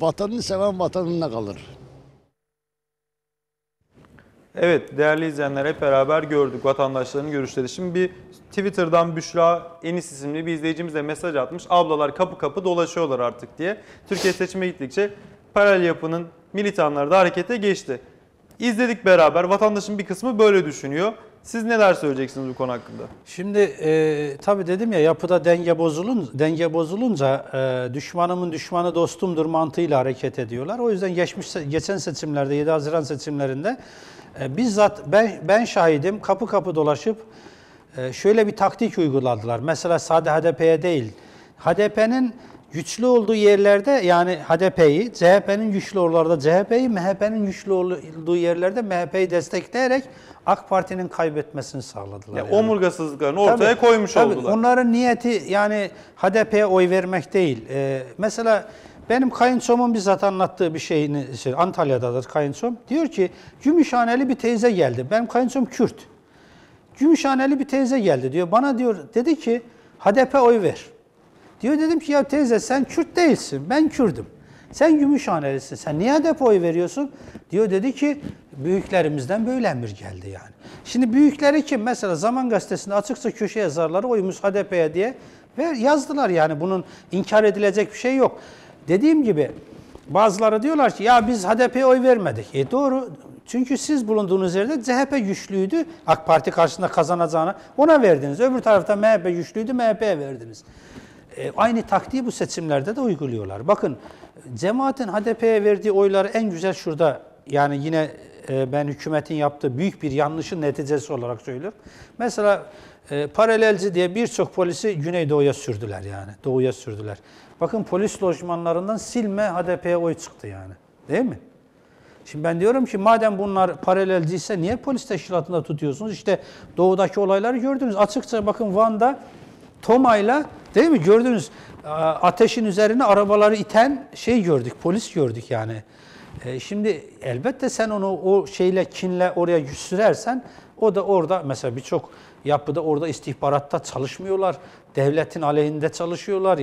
Vatanını seven vatanına kalır. Evet değerli izleyenler hep beraber gördük vatandaşların görüşleri. Şimdi bir Twitter'dan Büşra Enis isimli bir izleyicimiz mesaj atmış. Ablalar kapı kapı dolaşıyorlar artık diye. Türkiye seçime gittikçe paralel yapının militanları da harekete geçti. İzledik beraber vatandaşın bir kısmı böyle düşünüyor. Siz neler söyleyeceksiniz bu konu hakkında? Şimdi e, tabii dedim ya yapıda denge bozulun denge bozulunca e, düşmanımın düşmanı dostumdur mantığıyla hareket ediyorlar. O yüzden geçmiş geçen seçimlerde 7 Haziran seçimlerinde e, bizzat ben ben şahidim kapı kapı dolaşıp e, şöyle bir taktik uyguladılar. Mesela sade HDP'ye değil. HDP'nin güçlü olduğu yerlerde yani HDP'yi, CHP'nin güçlü oralarda CHP'yi, MHP'nin güçlü olduğu yerlerde MHP'yi destekleyerek AK Parti'nin kaybetmesini sağladılar. Ya yani. Omurgasızlıklarını ortaya Tabii, koymuş tabii. oldular. Onların niyeti yani HDP'ye oy vermek değil. Ee, mesela benim kayınçomun bizzat anlattığı bir şeyini, şey, Antalya'dadır kayınçom. Diyor ki Gümüşhaneli bir teyze geldi. Benim kayınçom Kürt. Gümüşhaneli bir teyze geldi diyor. Bana diyor dedi ki HDP oy ver. Diyor dedim ki ya teyze sen Kürt değilsin. Ben Kürdüm. Sen Gümüşhanelisin. Sen niye HDP oy veriyorsun? Diyor dedi ki büyüklerimizden böyle emir geldi yani. Şimdi büyükleri kim? Mesela Zaman Gazetesi'nde açıkça köşe yazarları oyumuz HDP'ye diye ve yazdılar yani bunun inkar edilecek bir şey yok. Dediğim gibi bazıları diyorlar ki ya biz HDP'ye oy vermedik. E doğru. Çünkü siz bulunduğunuz yerde CHP güçlüydü. AK Parti karşısında kazanacağına ona verdiniz. Öbür tarafta MHP güçlüydü. MHP'ye verdiniz. E, aynı taktiği bu seçimlerde de uyguluyorlar. Bakın cemaatin HDP'ye verdiği oyları en güzel şurada yani yine e, ben hükümetin yaptığı büyük bir yanlışın neticesi olarak söylüyorum. Mesela e, paralelci diye birçok polisi Güneydoğu'ya sürdüler yani. Doğuya sürdüler. Bakın polis lojmanlarından silme HDP'ye oy çıktı yani. Değil mi? Şimdi ben diyorum ki madem bunlar paralelciyse niye polis teşkilatında tutuyorsunuz? İşte doğudaki olayları gördünüz. Açıkça bakın Van'da Toma'yla değil mi gördünüz ateşin üzerine arabaları iten şey gördük, polis gördük yani. E, şimdi elbette sen onu o şeyle kinle oraya sürersen o da orada mesela birçok yapıda orada istihbaratta çalışmıyorlar. Devletin aleyhinde çalışıyorlar.